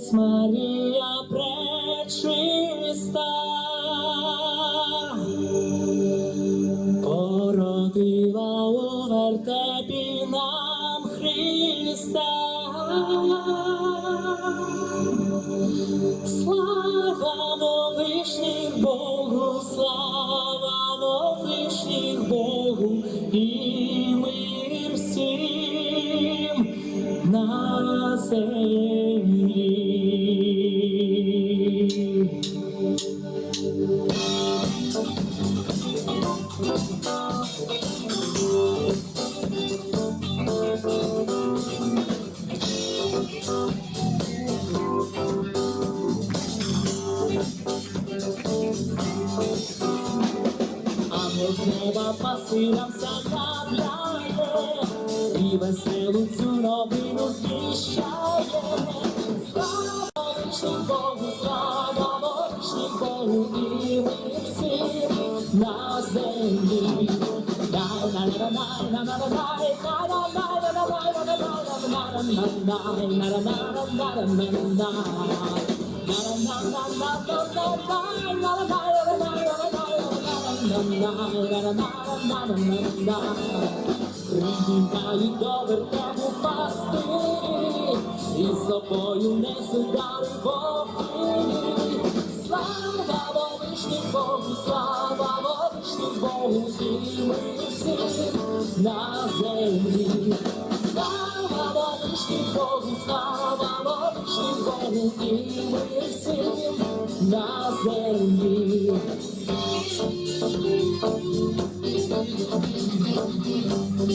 Днесь Марія пречиста, породила у вертепі нам Христа. На землі. Ангел з неба пасирам заправляє і веселу цю новину звіщає. Слава вічним Богу, слава вічним Богу, і ми всім на землі. Прибігають до вертепу пастирі, і з собою несуть дари вовки. Слава вовишнім Богу, слава вовишнім Богу, і ми всі на землі. Слава вовишнім Богу, слава вовишнім Богу, і ми всі на землі. Ми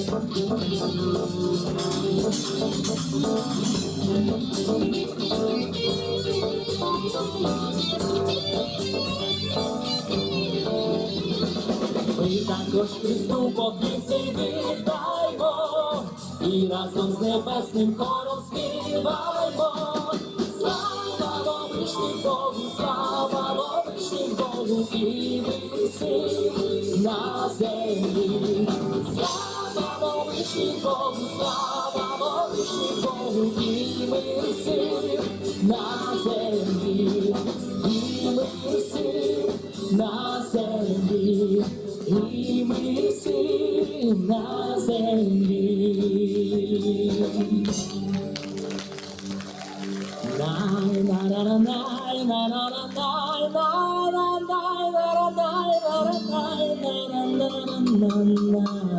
також Христу поклінці віддаймо і разом з небесним хором співаймо. Слава вовишнім Богу, слава вовишнім Богу, і ми на землі. Слава вовишнім Богу, слава вовишнім Богу, і ми всі на землі. І ми всі на землі, і ми всі на землі. Най, на, на, на, най, на, на, на, най, на, на, най, на, на, най, на, на, най, на, на, на, на, на,